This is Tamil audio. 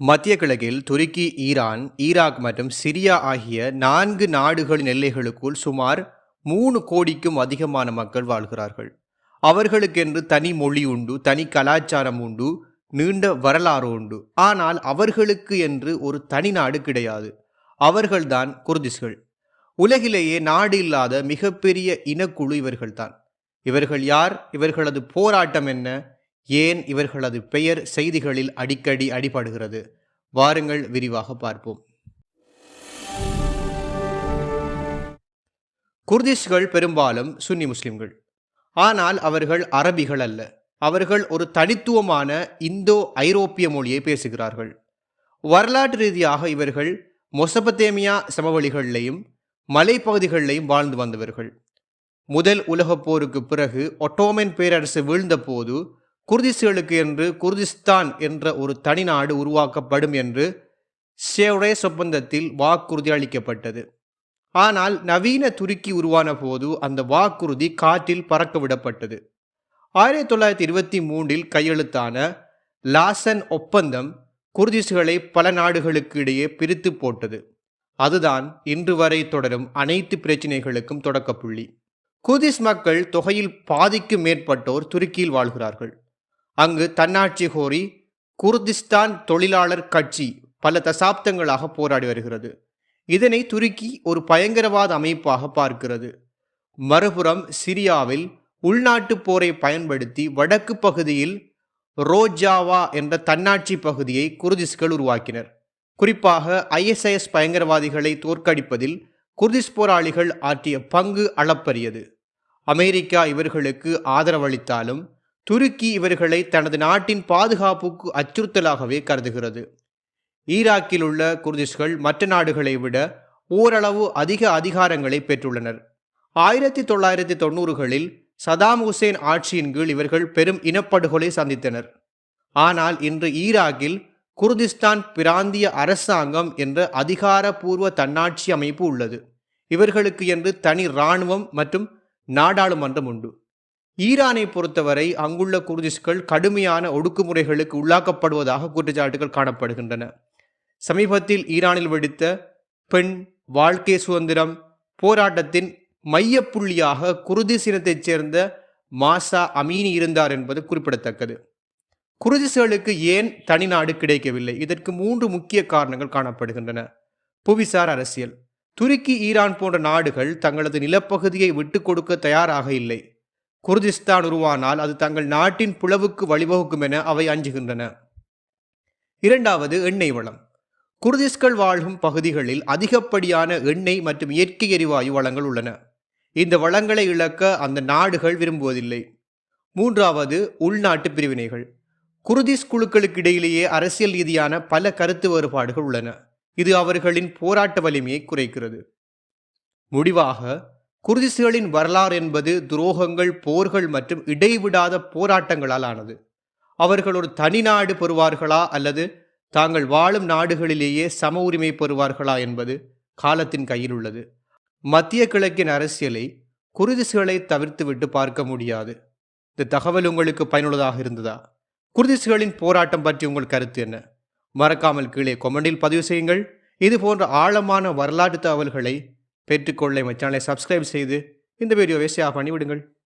மத்திய கிழக்கில் துருக்கி ஈரான் ஈராக் மற்றும் சிரியா ஆகிய நான்கு நாடுகளின் எல்லைகளுக்குள் சுமார் மூணு கோடிக்கும் அதிகமான மக்கள் வாழ்கிறார்கள். அவர்களுக்கென்று தனி மொழி உண்டு தனி கலாச்சாரம் உண்டு நீண்ட வரலாறு உண்டு. ஆனால் அவர்களுக்கு என்று ஒரு தனி நாடு கிடையாது. அவர்கள்தான் குர்திஸ்கள் உலகிலேயே நாடு இல்லாத மிகப்பெரிய இனக்குழு இவர்கள்தான். இவர்கள் யார்? இவர்களது போராட்டம் என்ன? ஏன் இவர்களது பெயர் செய்திகளில் அடிக்கடி அடிபடுகிறது? வாருங்கள் விரிவாக பார்ப்போம். குர்திஷ்கள் பெரும்பாலும் சுன்னி முஸ்லிம்கள். ஆனால் அவர்கள் அரபிகள் அல்ல. அவர்கள் ஒரு தனித்துவமான இந்தோ ஐரோப்பிய மொழியை பேசுகிறார்கள். வரலாற்று ரீதியாக இவர்கள் மொசபத்தேமியா சமவெளிகளிலையும் மலைப்பகுதிகளிலையும் வாழ்ந்து வந்தவர்கள். முதல் உலகப் போருக்கு பிறகு ஒட்டோமன் பேரரசு வீழ்ந்தபோது குர்திஸ்களுக்கு என்று குர்திஸ்தான் என்ற ஒரு தனிநாடு உருவாக்கப்படும் என்று ஷேவ்ரேஸ் ஒப்பந்தத்தில் வாக்குறுதி அளிக்கப்பட்டது. ஆனால் நவீன துருக்கி உருவான போது அந்த வாக்குறுதி காற்றில் பறக்க விடப்பட்டது. ஆயிரத்தி தொள்ளாயிரத்தி இருபத்தி மூன்றில் கையெழுத்தான லாசன் ஒப்பந்தம் குர்திஸ்களை பல நாடுகளுக்கு இடையே பிரித்து போட்டது. அதுதான் இன்று வரை தொடரும் அனைத்து பிரச்சினைகளுக்கும் தொடக்கப்புள்ளி. குர்திஸ் மக்கள் தொகையில் பாதிக்கு மேற்பட்டோர் துருக்கியில் வாழ்கிறார்கள். அங்கு தன்னாட்சி கோரி குர்திஸ்தான் தொழிலாளர் கட்சி பல தசாப்தங்களாக போராடி வருகிறது. இதனை துருக்கி ஒரு பயங்கரவாத அமைப்பாக பார்க்கிறது. மறுபுறம் சிரியாவில் உள்நாட்டு போரை பயன்படுத்தி வடக்கு பகுதியில் ரோஜாவா என்ற தன்னாட்சி பகுதியை குர்திஸ்கள் உருவாக்கினர். குறிப்பாக ஐஎஸ்ஐஎஸ் பயங்கரவாதிகளை தோற்கடிப்பதில் குர்திஸ் போராளிகள் ஆற்றிய பங்கு அளப்பரியது. அமெரிக்கா இவர்களுக்கு ஆதரவளித்தாலும் துருக்கி இவர்களை தனது நாட்டின் பாதுகாப்புக்கு அச்சுறுத்தலாகவே கருதுகிறது. ஈராக்கில் உள்ள குர்திஸ்கள் மற்ற நாடுகளை விட ஓரளவு அதிக அதிகாரங்களை பெற்றுள்ளனர். ஆயிரத்தி தொள்ளாயிரத்தி தொண்ணூறுகளில் சதாம் ஹுசேன் ஆட்சியின் கீழ் இவர்கள் பெரும் இனப்படுகொலை சந்தித்தனர். ஆனால் இன்று ஈராக்கில் குர்திஸ்தான் பிராந்திய அரசாங்கம் என்ற அதிகாரபூர்வ தன்னாட்சி அமைப்பு உள்ளது. இவர்களுக்கு என்று தனி இராணுவம் மற்றும் நாடாளுமன்றம் உண்டு. ஈரானை பொறுத்தவரை அங்குள்ள குர்திஷ்கள் கடுமையான ஒடுக்குமுறைகளுக்கு உள்ளாக்கப்படுவதாக குற்றச்சாட்டுகள் காணப்படுகின்றன. சமீபத்தில் ஈரானில் வெடித்த பெண் வாழ்க்கை சுதந்திரம் போராட்டத்தின் மையப்புள்ளியாக குருதிஸ் இனத்தைச் சேர்ந்த மாசா அமீனி இருந்தார் என்பது குறிப்பிடத்தக்கது. குருதிஸ்களுக்கு ஏன் தனிநாடு கிடைக்கவில்லை? இதற்கு மூன்று முக்கிய காரணங்கள் காணப்படுகின்றன. புவிசார் அரசியல். துருக்கி ஈரான் போன்ற நாடுகள் தங்களது நிலப்பகுதியை விட்டுக் கொடுக்க தயாராக இல்லை. குர்திஸ்தான் உருவானால் அது தங்கள் நாட்டின் புலவுக்கு வழிவகுக்கும் என அவை அஞ்சுகின்றன. இரண்டாவது எண்ணெய் வளம். குர்திஸ்கள் வாழும் பகுதிகளில் அதிகப்படியான எண்ணெய் மற்றும் இயற்கை எரிவாயு வளங்கள் உள்ளன. இந்த வளங்களை இழக்க அந்த நாடுகள் விரும்புவதில்லை. மூன்றாவது உள்நாட்டு பிரிவினைகள். குர்திஸ் குழுக்களுக்கு இடையிலேயே அரசியல் ரீதியான பல கருத்து வேறுபாடுகள் உள்ளன. இது அவர்களின் போராட்ட வலிமையை குறைக்கிறது. முடிவாக குர்திஸ்களின் வரலாறு என்பது துரோகங்கள் போர்கள் மற்றும் இடைவிடாத போராட்டங்களால் ஆனது அவர்கள் ஒரு தனி நாடு பெறுவார்களா அல்லது தாங்கள் வாழும் நாடுகளிலேயே சம உரிமை பெறுவார்களா என்பது காலத்தின் கையில் உள்ளது. மத்திய கிழக்கின் அரசியலை குர்திஸ்களை தவிர்த்துவிட்டு பார்க்க முடியாது. இந்த தகவல் உங்களுக்கு பயனுள்ளதாக இருந்ததா? குர்திஸ்களின் போராட்டம் பற்றி உங்கள் கருத்து என்ன? மறக்காமல் கீழே கொமெண்டில் பதிவு செய்யுங்கள். இது போன்ற ஆழமான வரலாற்று தகவல்களை பெற்றுக்கொள்ள எங்கள் சப்ஸ்கிரைப் செய்து இந்த வீடியோவை ஷேர் பண்ணிவிடுங்கள்.